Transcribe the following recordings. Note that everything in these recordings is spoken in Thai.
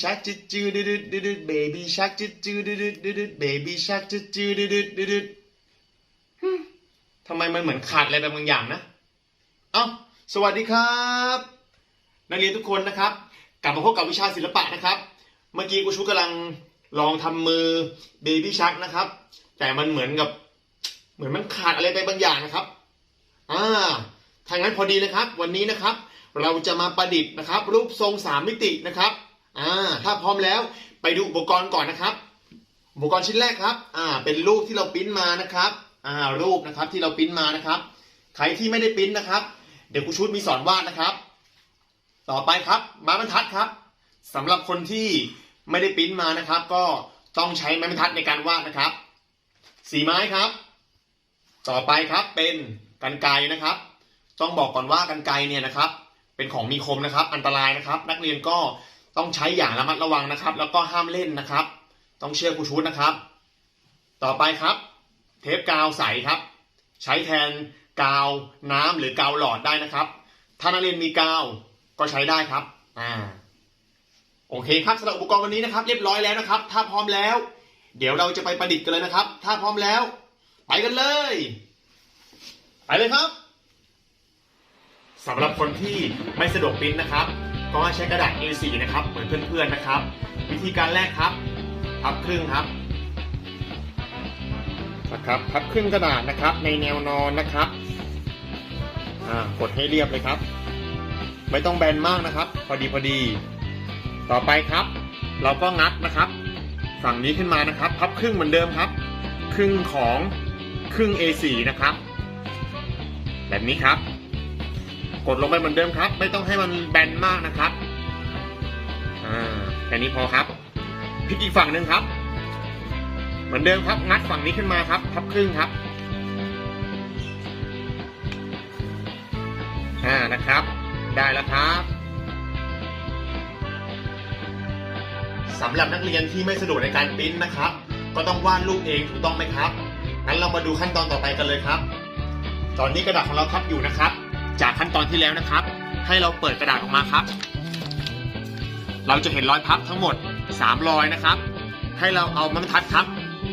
ชักจุดจูดุดุดุดุเบบี้ชักจุดจูดุดุดุดุเบบี้ชักจุดจูดุดุดุดุฮึ่มทำไมมันเหมือนขาดอะไรไปบางอย่างนะ เอ้า สวัสดีครับ นักเรียนทุกคนนะครับ กลับมาพบกับวิชาศิลปะนะครับ เมื่อกี้กูชูกำลังลองทำมือเบบี้ชักนะครับ แต่มันเหมือนกับ เหมือนมันขาดอะไรไปบางอย่างนะครับ อ่าทางนั้นพอดีเลยครับ วันนี้นะครับ เราจะมาประดิษฐ์นะครับ รูปทรงสามมิตินะครับ อ่าถ้าพร้อมแล้วไปดูอุปกรณ์ก่อนนะครับ อุปกรณ์ชิ้นแรกครับอ่าเป็นรูปที่เราปิ้นมานะครับอ่ารูปนะครับที่เราปิ้นมานะครับ ใครที่ไม่ได้ปิ้นนะครับ เดี๋ยวครูชุดมีสอนวาดนะครับ ต่อไปครับไม้บรรทัดครับสำหรับคนที่ไม่ได้ปิ้นมานะครับ ก็ต้องใช้ไม้บรรทัดในการวาดนะครับ สีไม้ครับ ต่อไปครับเป็นกันไกนะครับ ต้องบอกก่อนว่ากันไกเนี่ยนะครับ เป็นของมีคมนะครับ อันตรายนะครับ นักเรียนก็ ต้องใช้อย่างระมัดระวังนะครับ แล้วก็ห้ามเล่นนะครับ ต้องเชื่อครูชุดนะครับ ต่อไปครับ เทปกาวใสครับ ใช้แทนกาวน้ำหรือกาวหลอดได้นะครับ ถ้านักเรียนมีกาวก็ใช้ได้ครับอ่าโอเคครับสำหรับอุปกรณ์วันนี้นะครับ เรียบร้อยแล้วนะครับ ถ้าพร้อมแล้ว เดี๋ยวเราจะไปประดิษฐ์กันเลยนะครับ ถ้าพร้อมแล้ว ไปกันเลย ไปเลยครับสำหรับคนที่ไม่สะดวกปิ้นนะครับ ก็ใช้กระดาษ A4 นะครับ เหมือนเพื่อนๆนะครับ วิธีการแรกครับ พับครึ่งครับนะครับพับครึ่งกระดาษนะครับ ในแนวนอนนะครับอ่ากดให้เรียบเลยครับ ไม่ต้องแบนมากนะครับ พอดีพอดี ต่อไปครับ เราก็งัดนะครับ ฝั่งนี้ขึ้นมานะครับ พับครึ่งเหมือนเดิมครับ ครึ่งของครึ่ง A4 นะครับ แบบนี้ครับ กดลงไปเหมือนเดิมครับ ไม่ต้องให้มันแบนมากนะครับอ่าแค่นี้พอครับพลิกอีกฝั่งหนึ่งครับ เหมือนเดิมครับ งัดฝั่งนี้ขึ้นมาครับพับครึ่งครับอ่านะครับ ได้แล้วครับสำหรับนักเรียนที่ไม่สะดวกในการปริ้นนะครับ ก็ต้องวาดรูปเองถูกต้องไหมครับงั้นเรามาดูขั้นตอนต่อไปกันเลยครับ ตอนนี้กระดาษของเราพับอยู่นะครับ จากขั้นตอนที่แล้วนะครับ ให้เราเปิดกระดาษออกมาครับ เราจะเห็นรอยพับทั้งหมด3รอยนะครับ ให้เราเอาไม้บรรทัดครับ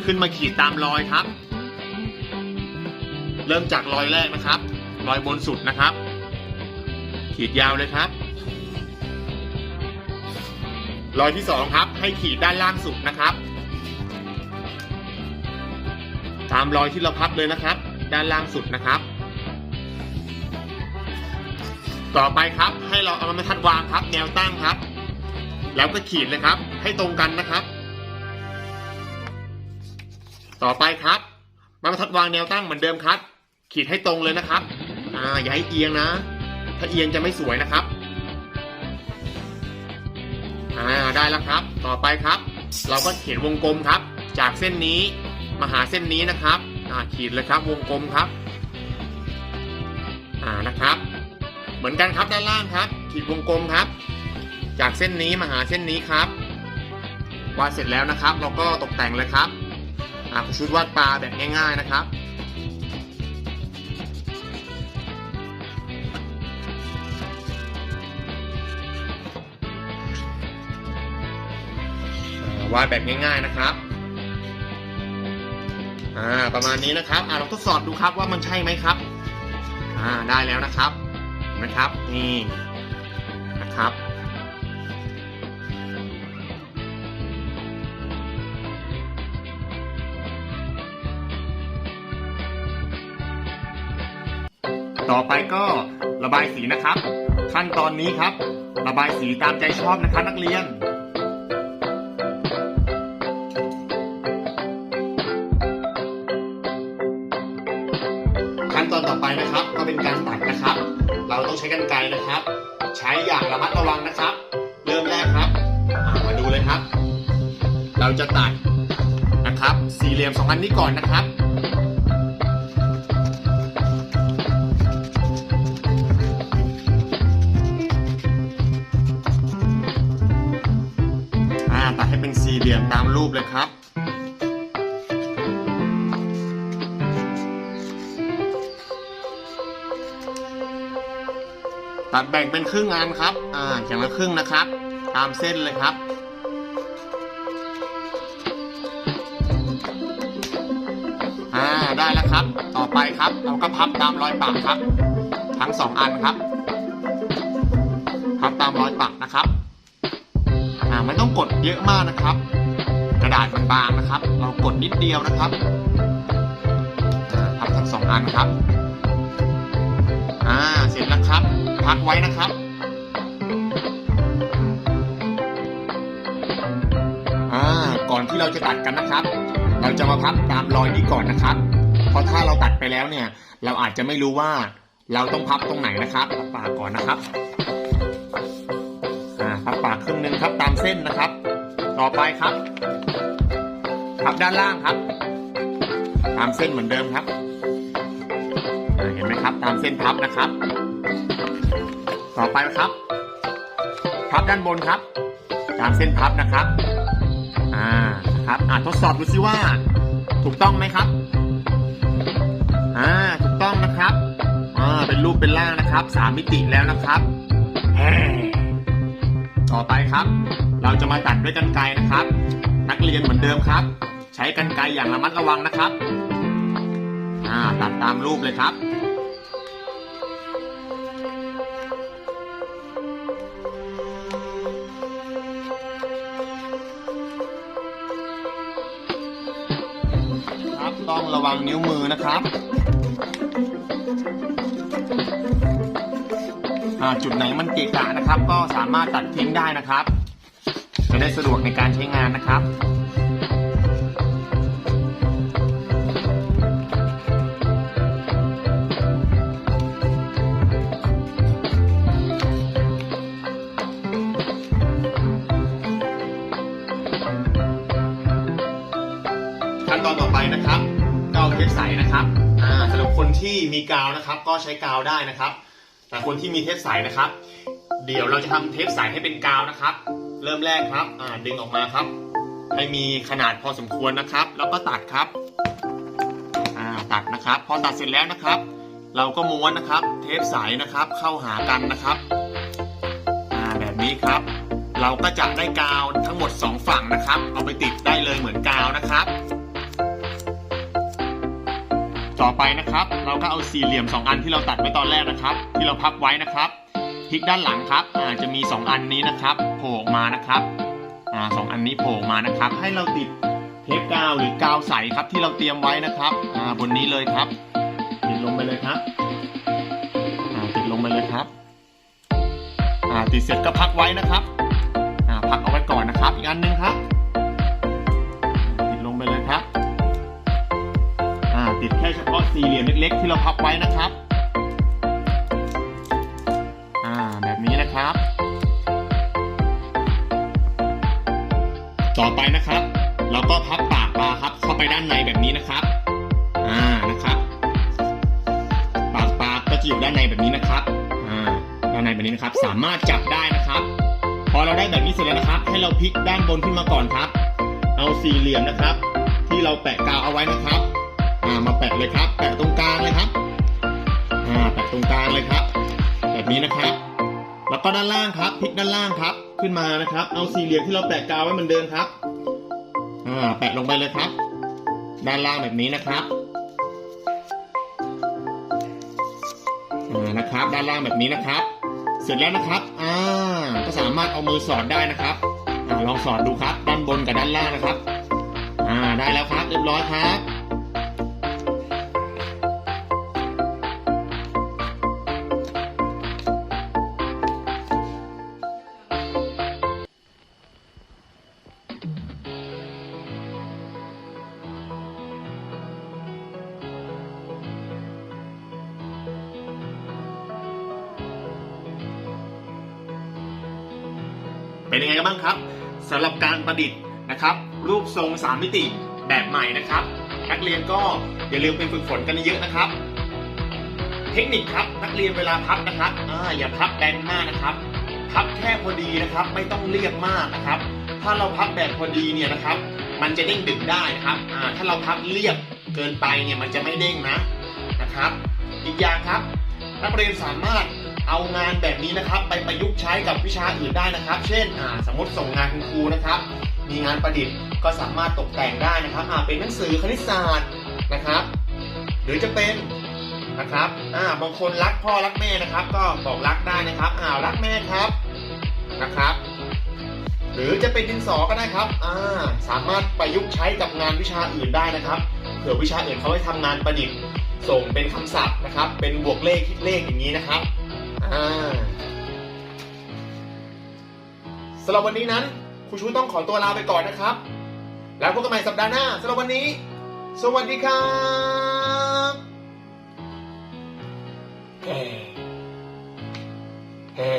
ขึ้นมาขีดตามรอยครับ เริ่มจากรอยแรกนะครับ รอยบนสุดนะครับ ขีดยาวเลยครับรอยที่สองครับ ให้ขีดด้านล่างสุดนะครับ ตามรอยที่เราพับเลยนะครับ ด้านล่างสุดนะครับ ต่อไปครับให้เราเอาม้บรรทัดวางครับ แนวตั้งครับ แล้วก็ขีดเลยครับ ให้ตรงกันนะครับ ต่อไปครับม้บรรทัดวางแนวตั้งเหมือนเดิมครับ ขีดให้ตรงเลยนะครับอ่าอย่าให้เอียงนะ ถ้าเอียงจะไม่สวยนะครับอ่าได้แล้วครับ ต่อไปครับ เราก็เขียนวงกลมครับ จากเส้นนี้มาหาเส้นนี้นะครับอ่าขีดเลยครับวงกลมครับอ่านะครับ เหมือนกันครับด้านล่างครับ ขีดวงกลมครับ จากเส้นนี้มาหาเส้นนี้ครับวาดเสร็จแล้วนะครับ เราก็ตกแต่งเลยครับอาชุดวาดปลาแบบง่าย ๆนะครับวาดแบบง่ายๆนะครับ อ่า ประมาณนี้นะครับ อ่าเราทดสอบดูครับว่ามันใช่ไหมครับ อ่า ได้แล้วนะครับ นไหมครับนี่นะครับต่อไปก็ระบายสีนะครับ ขั้นตอนนี้ครับ ระบายสีตามใจชอบนะครับนักเรียน ขั้นตอนต่อไปนะครับ ก็เป็นการตัดนะครับ ต้องใช้กรรไกรนะครับ ใช้อย่างระมัดระวังนะครับ เริ่มแรกครับมาดูเลยครับ เราจะตัดนะครับ สี่เหลี่ยมสองอันนี้ก่อนนะครับตัดให้เป็นสี่เหลี่ยมตามรูปเลยครับ ตัดแบ่งเป็นครึ่งอันครับ อ่า อย่างละครึ่งนะครับ ตามเส้นเลยครับ อ่า ได้แล้วครับ ต่อไปครับ เราก็พับตามรอยปากครับ ทั้งสองอันครับ พับตามรอยปากนะครับ อ่า ไม่ต้องกดเยอะมากนะครับ กระดาษบางๆนะครับ เรากดนิดเดียวนะครับ พับทั้งสองอันครับ อ่า เสร็จแล้วครับ พักไว้นะครับ อ่า ก่อนที่เราจะตัดกันนะครับ เราจะมาพับตามรอยนี้ก่อนนะครับ เพราะถ้าเราตัดไปแล้วเนี่ย เราอาจจะไม่รู้ว่าเราต้องพับตรงไหนนะครับพับปากก่อนนะครับ อ่า พับปากครึ่งหนึ่งครับตามเส้นนะครับ ต่อไปครับ พับด้านล่างครับ ตามเส้นเหมือนเดิมครับ เห็นไหมครับ ตามเส้นพับนะครับ ต่อไปนะครับ พับด้านบนครับ ตามเส้นพับนะครับ อ่าครับอ่าทดสอบดูซิว่า ถูกต้องไหมครับ อ่า ถูกต้องนะครับ อ่า เป็นรูปเป็นร่างนะครับ สามมิติแล้วนะครับแฮ่ต่อไปครับ เราจะมาตัดด้วยกันไกรนะครับ นักเรียนเหมือนเดิมครับ ใช้กันไกรอย่างระมัดระวังนะครับ อ่า ตัดตามรูปเลยครับ วังนิ้วมือนะครับ จุดไหนมันเกะกะนะครับ ก็สามารถตัดทิ้งได้นะครับ จะได้สะดวกในการใช้งานนะครับขั้นตอนต่อไปนะครับ ก็เอาเทปใสนะครับอ่าสำหรับคนที่มีกาวนะครับ ก็ใช้กาวได้นะครับ แต่คนที่มีเทปใสนะครับ เดี๋ยวเราจะทำเทปใสให้เป็นกาวนะครับ เริ่มแรกครับอ่าดึงออกมาครับ ให้มีขนาดพอสมควรนะครับ แล้วก็ตัดครับอ่าตัดนะครับ พอตัดเสร็จแล้วนะครับ เราก็ม้วนนะครับ เทปใสนะครับ เข้าหากันนะครับอ่าแบบนี้ครับเราก็จะได้กาวทั้งหมด 2 ฝั่งนะครับ เอาไปติดได้เลยเหมือนกาวนะครับ ต่อไปนะครับ เราก็เอาสี่เหลี่ยม 2 อันที่เราตัดไว้ตอนแรกนะครับ ที่เราพับไว้นะครับพลิกด้านหลังครับอาจะมี 2 อันนี้นะครับโผล่มานะครับอ่าสองอันนี้โผล่มานะครับ ให้เราติดเทปกาวหรือกาวใสครับที่เราเตรียมไว้นะครับอ่าบนนี้เลยครับติดลงไปเลยครับอ่าติดลงไปเลยครับอ่าติดเสร็จก็พักไว้นะครับอ่าพักเอาไว้ก่อนนะครับ อีกอันหนึงครับ่เฉพาะสี่เหลี่ยมเล็กๆ ที่เราพับไว้นะครับ อ่าแบบนี้นะครับ ต่อไปนะครับ เราก็พับปากปลาครับ เข้าไปด้านในแบบนี้นะครับ อ่านะครับ ปากปลาก็จะอยู่ด้านในแบบนี้นะครับ อ่าด้านในแบบนี้นะครับ สามารถจับได้นะครับ พอเราได้แบบนี้เสร็จแล้วนะครับ ให้เราพลิกด้านบนขึ้นมาก่อนครับ เอาสี่เหลี่ยมนะครับ ที่เราแปะกาวเอาไว้นะครับ อ่ามาแปะเลยครับ แปะตรงกลางเลยครับอ่าแปะตรงกลางเลยครับ แบบนี้นะครับ แล้วก็ด้านล่างครับพลิกด้านล่างครับ ขึ้นมานะครับ เอาสี่เหลี่ยมที่เราแปะกาวไว้เหมือนเดิมครับอ่าแปะลงไปเลยครับ ด้านล่างแบบนี้นะครับอ่านะครับ ด้านล่างแบบนี้นะครับ เสร็จแล้วนะครับอ่าก็สามารถเอามือสอดได้นะครับอ่าลองสอดดูครับ ด้านบนกับด้านล่างนะครับอ่าได้แล้วครับ เรียบร้อยครับ เป็นยังไงกันบ้างครับสำหรับการประดิษฐ์นะครับ รูปทรงสามมิติแบบใหม่นะครับ นักเรียนก็อย่าลืมไปฝึกฝนกันเยอะนะครับ เทคนิคครับนักเรียนเวลาพับนะครับออย่าพับแบนมากนะครับ พับแค่พอดีนะครับ ไม่ต้องเรียบมากนะครับ ถ้าเราพับแบบพอดีเนี่ยนะครับ มันจะเด้งดึงได้นะครับถ้าเราพับเรียบเกินไปเนี่ยมันจะไม่เด้งนะนะครับ อีกอย่างครับ นักเรียนสามารถ เอางานแบบนี้นะครับ ไปประยุกต์ใช้กับวิชาอื่นได้นะครับ เช่นอ่าสมมติส่งงานคุณครูนะครับ มีงานประดิษฐ์ก็สามารถตกแต่งได้นะครับอ่าเป็นหนังสือคณิตศาสตร์นะครับ หรือจะเป็นนะครับอ่าบางคนรักพ่อรักแม่นะครับ ก็บอกรักได้นะครับอ่ารักแม่ครับนะครับ หรือจะเป็นดินสอก็ได้ครับอ่าสามารถประยุกต์ใช้กับงานวิชาอื่นได้นะครับเผื่อวิชาอื่นเขาให้ทำงานประดิษฐ์ส่งเป็นคำศัพท์นะครับ เป็นบวกเลขคิดเลขอย่างนี้นะครับ สำหรับวันนี้นั้นครูชูต้องขอตัวลาไปก่อนนะครับ แล้วพบกันใหม่สัปดาห์หน้าสำหรับวันนี้ สวัสดีครับเฮ้เฮ้